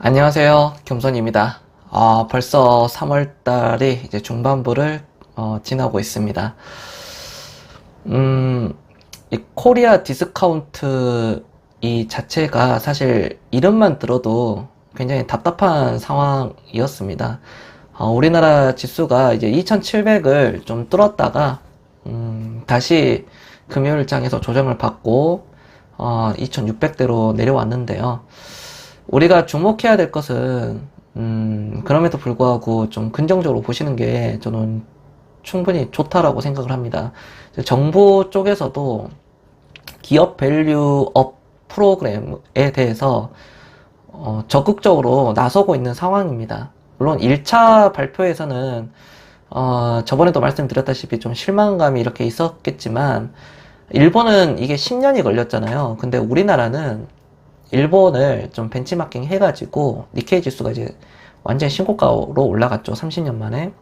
안녕하세요. 겸손입니다. 아, 벌써 3월 달이 이제 중반부를 어, 지나고 있습니다. 음, 이 코리아 디스카운트 이 자체가 사실 이름만 들어도 굉장히 답답한 상황이었습니다. 어, 우리나라 지수가 이제 2700을 좀 뚫었다가 음, 다시 금요일장에서 조정을 받고 어, 2600대로 내려왔는데요. 우리가 주목해야 될 것은 음, 그럼에도 불구하고 좀 긍정적으로 보시는 게 저는 충분히 좋다라고 생각을 합니다. 정부 쪽에서도 기업 밸류업 프로그램에 대해서 어, 적극적으로 나서고 있는 상황입니다. 물론 1차 발표에서는 어, 저번에도 말씀드렸다시피 좀 실망감이 이렇게 있었겠지만 일본은 이게 10년이 걸렸잖아요. 근데 우리나라는 일본을 좀 벤치마킹 해가지고 니케이 지수가 이제 완전 신고가로 올라갔죠. 30년 만에.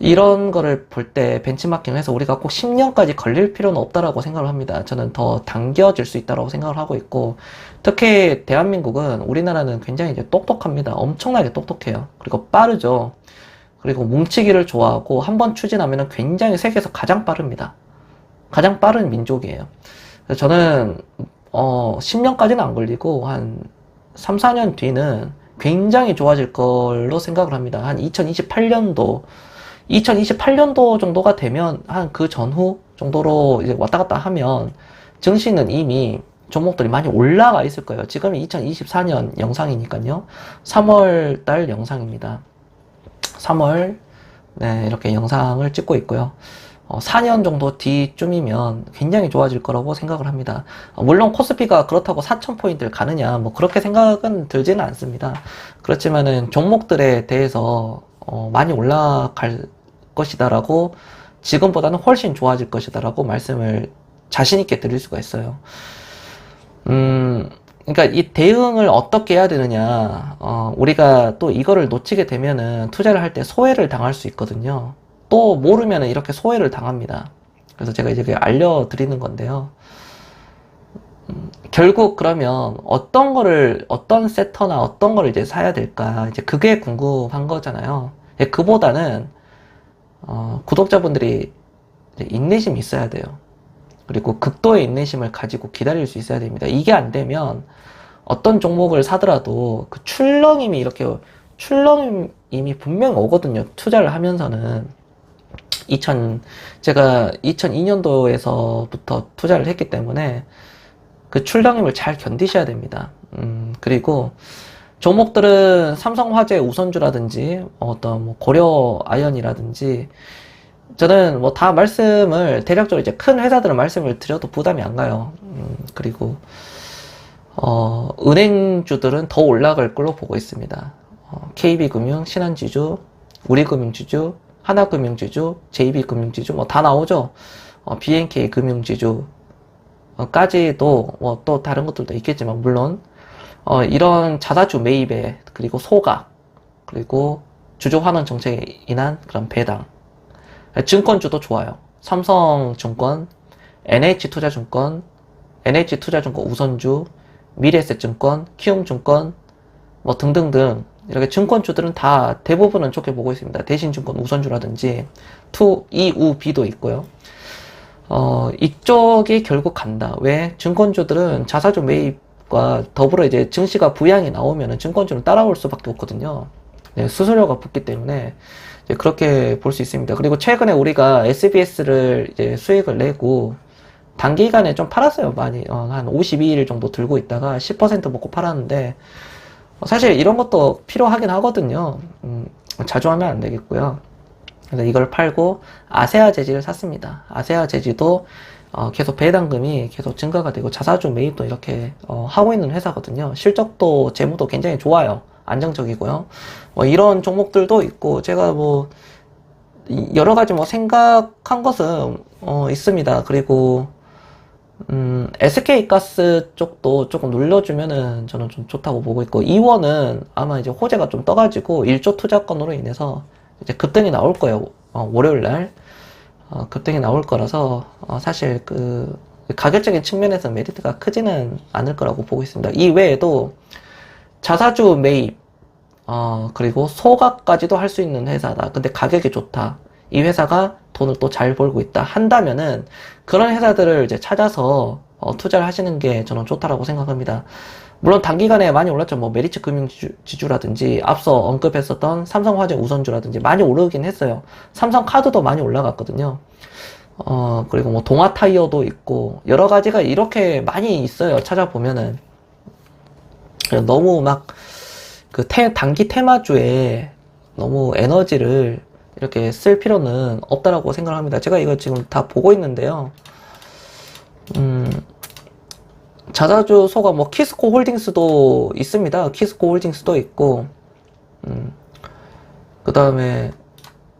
이런 거를 볼 때 벤치마킹을 해서 우리가 꼭 10년까지 걸릴 필요는 없다라고 생각을 합니다. 저는 더 당겨질 수 있다라고 생각을 하고 있고, 특히 대한민국은 우리나라는 굉장히 이제 똑똑합니다. 엄청나게 똑똑해요. 그리고 빠르죠. 그리고 뭉치기를 좋아하고 한 번 추진하면 굉장히 세계에서 가장 빠릅니다. 가장 빠른 민족이에요. 그래서 저는 어, 10년까지는 안 걸리고 한 3, 4년 뒤는 굉장히 좋아질 걸로 생각을 합니다. 한 2028년도 2028년도 정도가 되면 한 그 전후 정도로 이제 왔다 갔다 하면 증시는 이미 종목들이 많이 올라가 있을 거예요. 지금이 2024년 영상이니까요. 3월 달 영상입니다. 3월 네, 이렇게 영상을 찍고 있고요. 어, 4년 정도 뒤쯤이면 굉장히 좋아질 거라고 생각을 합니다. 어, 물론 코스피가 그렇다고 4,000포인트를 가느냐, 뭐 그렇게 생각은 들지는 않습니다. 그렇지만은 종목들에 대해서 어, 많이 올라갈 것이다라고 지금보다는 훨씬 좋아질 것이다라고 말씀을 자신있게 드릴 수가 있어요. 음, 그러니까 이 대응을 어떻게 해야 되느냐, 어, 우리가 또 이거를 놓치게 되면은 투자를 할 때 소외를 당할 수 있거든요. 또 모르면 이렇게 소외를 당합니다. 그래서 제가 이제 알려드리는 건데요. 음, 결국 그러면 어떤 거를 어떤 세터나 어떤 거를 이제 사야 될까 이제 그게 궁금한 거잖아요. 예, 그보다는 어, 구독자분들이 인내심이 있어야 돼요. 그리고 극도의 인내심을 가지고 기다릴 수 있어야 됩니다. 이게 안 되면 어떤 종목을 사더라도 그 출렁임이 이렇게 출렁임이 분명 오거든요. 투자를 하면서는 2000 제가 2002년도에서부터 투자를 했기 때문에 그 출렁임을 잘 견디셔야 됩니다. 음, 그리고 종목들은 삼성화재 우선주라든지 어떤 뭐 고려 아연이라든지 저는 뭐 다 말씀을 대략적으로 이제 큰 회사들은 말씀을 드려도 부담이 안 가요. 음, 그리고 어, 은행주들은 더 올라갈 걸로 보고 있습니다. 어, KB금융, 신한지주, 우리금융지주, 하나금융지주, JB금융지주 뭐 다 나오죠. 어, BNK 금융지주 까지도 뭐 또 다른 것들도 있겠지만 물론 어, 이런 자사주 매입에 그리고 소각 그리고 주주 환원 정책에 인한 그런 배당 증권주도 좋아요. 삼성증권, NH투자증권, NH투자증권 우선주, 미래에셋증권, 키움증권 뭐 등등등 이렇게 증권주들은 다 대부분은 좋게 보고 있습니다. 대신증권 우선주라든지 투, 이, 우, 비도 있고요. 어, 이쪽이 결국 간다. 왜? 증권주들은 자사주 매입과 더불어 이제 증시가 부양이 나오면은 증권주는 따라올 수밖에 없거든요. 네, 수수료가 붙기 때문에 그렇게 볼 수 있습니다. 그리고 최근에 우리가 SBS를 이제 수익을 내고 단기간에 좀 팔았어요. 많이. 어, 한 52일 정도 들고 있다가 10% 먹고 팔았는데 사실 이런 것도 필요하긴 하거든요. 음, 자주 하면 안 되겠고요. 그래서 이걸 팔고 아세아 재지를 샀습니다. 아세아 재지도 어, 계속 배당금이 계속 증가가 되고 자사주 매입도 이렇게 어, 하고 있는 회사거든요. 실적도 재무도 굉장히 좋아요. 안정적이고요. 뭐 이런 종목들도 있고 제가 뭐 여러 가지 뭐 생각한 것은 어, 있습니다. 그리고 음, SK가스 쪽도 조금 눌러주면은 저는 좀 좋다고 보고 있고, 이원은 아마 이제 호재가 좀 떠가지고 1조 투자건으로 인해서 이제 급등이 나올 거예요. 어, 월요일 날. 어, 급등이 나올 거라서, 어, 사실 그, 가격적인 측면에서 메리트가 크지는 않을 거라고 보고 있습니다. 이 외에도 자사주 매입, 어, 그리고 소각까지도 할 수 있는 회사다. 근데 가격이 좋다. 이 회사가 돈을 또 잘 벌고 있다. 한다면은 그런 회사들을 이제 찾아서 어, 투자를 하시는 게 저는 좋다라고 생각합니다. 물론 단기간에 많이 올랐죠. 뭐 메리츠 금융지주 라든지 앞서 언급했었던 삼성화재 우선주라든지 많이 오르긴 했어요. 삼성카드도 많이 올라갔거든요. 어, 그리고 뭐 동아타이어도 있고 여러 가지가 이렇게 많이 있어요. 찾아보면은 너무 막 그 단기 테마주에 너무 에너지를 이렇게 쓸 필요는 없다라고 생각을 합니다. 제가 이거 지금 다 보고 있는데요. 음, 자사주 소가 뭐 키스코 홀딩스도 있습니다. 키스코 홀딩스도 있고, 음, 그 다음에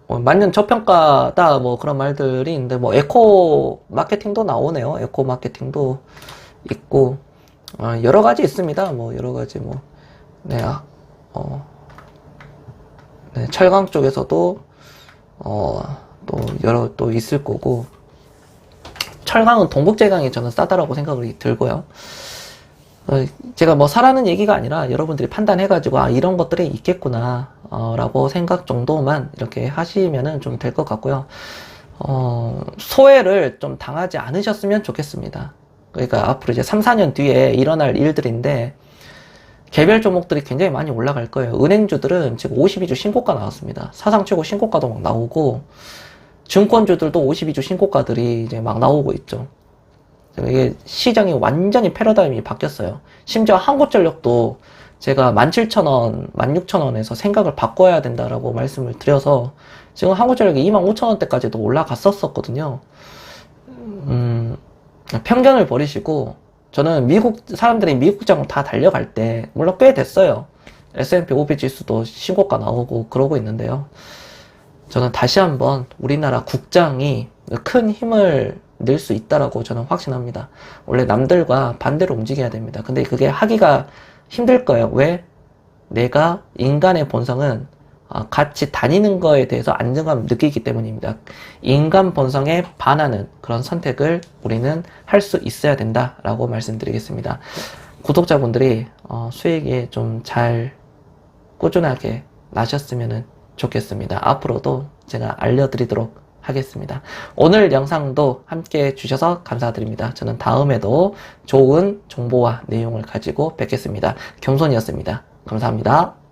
뭐 만년 저평가다 뭐 그런 말들이 있는데 뭐 에코 마케팅도 나오네요. 에코 마케팅도 있고 어, 여러 가지 있습니다. 뭐 여러 가지 뭐 네, 아, 어, 네, 철강 쪽에서도 어, 또 여러 또 있을 거고 철강은 동북제강이 저는 싸다라고 생각이 들고요. 어, 제가 뭐 사라는 얘기가 아니라 여러분들이 판단해가지고 아 이런 것들이 있겠구나 어, 라고 생각 정도만 이렇게 하시면은 좀 될 것 같고요. 어, 소외를 좀 당하지 않으셨으면 좋겠습니다. 그러니까 앞으로 이제 3, 4년 뒤에 일어날 일들인데 개별 종목들이 굉장히 많이 올라갈 거예요. 은행주들은 지금 52주 신고가 나왔습니다. 사상 최고 신고가도 막 나오고, 증권주들도 52주 신고가들이 이제 막 나오고 있죠. 이게 시장이 완전히 패러다임이 바뀌었어요. 심지어 한국전력도 제가 17,000원, 16,000원에서 생각을 바꿔야 된다라고 말씀을 드려서 지금 한국전력이 25,000원대까지도 올라갔었거든요. 음, 편견을 버리시고 저는 미국 사람들이 미국 장을 다 달려갈 때 물론 꽤 됐어요. S&P 500 지수도 신고가 나오고 그러고 있는데요. 저는 다시 한번 우리나라 국장이 큰 힘을 낼 수 있다라고 저는 확신합니다. 원래 남들과 반대로 움직여야 됩니다. 근데 그게 하기가 힘들 거예요. 왜? 내가 인간의 본성은 어, 같이 다니는 거에 대해서 안정감 느끼기 때문입니다. 인간 본성에 반하는 그런 선택을 우리는 할 수 있어야 된다라고 말씀드리겠습니다. 구독자분들이 어, 수익이 좀 잘 꾸준하게 나셨으면 좋겠습니다. 앞으로도 제가 알려드리도록 하겠습니다. 오늘 영상도 함께 해주셔서 감사드립니다. 저는 다음에도 좋은 정보와 내용을 가지고 뵙겠습니다. 경손이었습니다. 감사합니다.